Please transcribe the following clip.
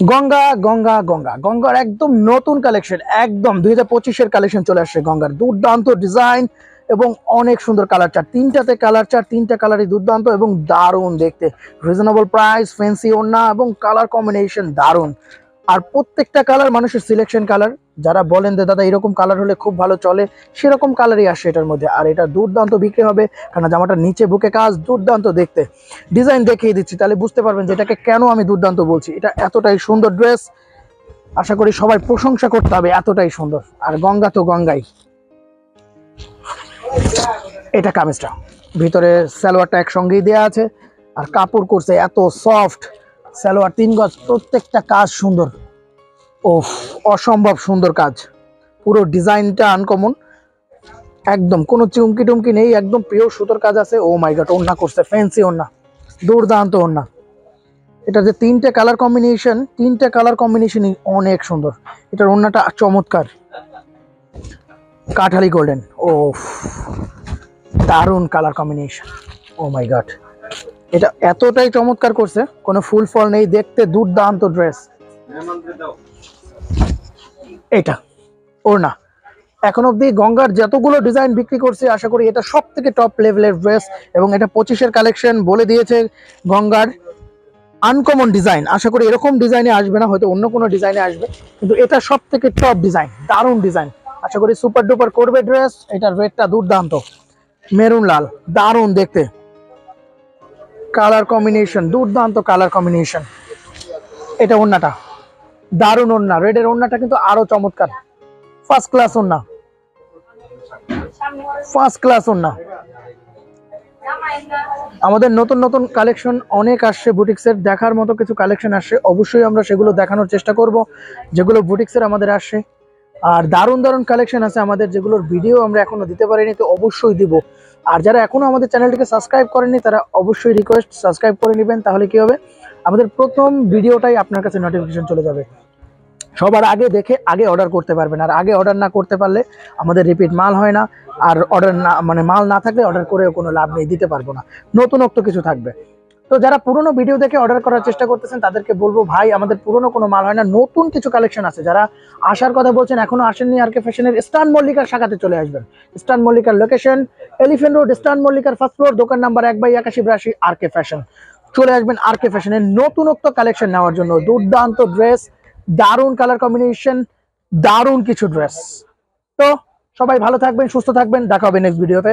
গঙ্গা গঙ্গা গঙ্গা। গঙ্গার একদম নতুন কালেকশন একদম দুই হাজার পঁচিশের কালেকশন চলে আসছে গঙ্গার। দুর্দান্ত ডিজাইন এবং অনেক সুন্দর কালার চার তিনটাতে কালার চার তিনটা কালারই দুর্দান্ত এবং দারুণ দেখতে। রিজনেবল প্রাইস ফ্যান্সি ওড়না এবং কালার কম্বিনেশন দারুণ। আর প্রত্যেকটা কালার মানুষের সিলেকশন কালার যারা বলেন যে, দাদা, এরকম কালার হলে খুব ভালো চলে, সেরকম কালারই আসে এটার মধ্যে। আর এটা দুর্দান্ত বিক্রি হবে কারণ জামাটা নিচে বুকে কাজ দুর্দান্ত দেখতে। ডিজাইন দেখিয়ে দিচ্ছি, তাহলে বুঝতে পারবেন যে এটাকে কেন আমি দুর্দান্ত বলছি। এটা এতটাই সুন্দর ড্রেস আশা করি সবাই প্রশংসা করতে হবে, এতটাই সুন্দর। আর গঙ্গা তো গঙ্গাই। এটা কামিজটা। ভিতরে সালোয়ারটা একসঙ্গেই দেওয়া আছে। আর কাপড় করছে এত সফট সালোয়ার তিন গজ, প্রত্যেকটা কাজ সুন্দর। ও অসম্ভব সুন্দর কাজ। পুরো ডিজাইনটা আনকমন একদম, কোনো চুমকি টুমকি নেই, একদম পিওর সুতোর কাজ আছে। ও মাই গড ওন্না করছে ফ্যান্সি ওন্না দুর্দান্ত ওন্না এটা যে তিনটে কালার কম্বিনেশন তিনটে কালার কম্বিনেশনই অনেক সুন্দর। এটার ওন্নাটা চমৎকার। কাঠালি গোল্ডেন ও দারুণ colour combination O my god এটা এতটাই চমৎকার করছে, কোনো ফুল ফল নেই, দেখতে দুর্দান্ত ড্রেস এটা। ওর না এখন অবধি গঙ্গার যতগুলো ডিজাইন বিক্রি করছে, আশা করি এটা সব থেকে টপ লেভেলের ড্রেস এবং এটা পঁচিশের কালেকশন বলে দিয়েছে গঙ্গার আনকমন ডিজাইন আশা করি এরকম ডিজাইনে আসবে না, হয়তো অন্য কোনো ডিজাইনে আসবে। কিন্তু এটা সব থেকে টপ ডিজাইন দারুণ ডিজাইন আশা করি সুপার ডুপার করবে ড্রেস এটার রেটটা দুর্দান্ত। মেরুন লাল, দারুণ দেখতে। কালার কম্বিনেশন দুর্দান্ত কালার কম্বিনেশন এটা ওন্নাটা দারুণ ওন্না। রেডের ওন্নাটা কিন্তু আরও চমৎকার। ফার্স্ট ক্লাস ওন্না। ফার্স্ট ক্লাস ওন্না। আমাদের নতুন নতুন কালেকশন অনেক আসছে বুটিক্সের। দেখার মতো কিছু কালেকশন আসছে। অবশ্যই আমরা সেগুলো দেখানোর চেষ্টা করব। যেগুলো বুটিক্সের আমাদের আসছে। আর দারুণ দারুণ কালেকশন আছে আমাদের, যেগুলোর ভিডিও আমরা এখনও দিতে পারিনি, তো অবশ্যই দিব। আর যারা এখনও আমাদের চ্যানেলটিকে সাবস্ক্রাইব করেনি তারা অবশ্যই রিকোয়েস্ট সাবস্ক্রাইব করে নেবেন, তাহলে কি হবে? আমাদের প্রথম ভিডিওটাই আপনার কাছে নোটিফিকেশন চলে যাবে। সবার আগে দেখে, আগে অর্ডার করতে পারবেন। আর আগে অর্ডার না করতে পারলে আমাদের রিপিট মাল হয় না। আর অর্ডার না মানে মাল না থাকলে অর্ডার করেও কোনো লাভ নেই, দিতে পারব না। নতুনত্ব কিছু থাকবে। তো যারা পুরনো ভিডিও দেখে অর্ডার করার চেষ্টা করতেছেন, তাদেরকে বলব, ভাই, আমাদের পুরনো কোনো মাল হয় না। নতুন কিছু কালেকশন আছে। যারা আসার কথা বলছেন, এখনও আসেননি আর কে ফ্যাশনের স্টান মল্লিকার শাখাতে চলে আসবেন। স্টান মল্লিকার লোকেশন এলিফেন্ট রোড স্টান মল্লিকার ফার্স্ট ফ্লোর দোকান নাম্বার এক বাই একাশি বিরাশি আর কে ফ্যাশন চলে আসবেন আর কে ফ্যাশনের নতুনত্ব কালেকশন নেওয়ার জন্য। দুর্দান্ত ড্রেস দারুণ কালার কম্বিনেশন দারুণ কিছু ড্রেস তো সবাই ভালো থাকবেন, সুস্থ থাকবেন। দেখা হবে নেক্সট ভিডিওতে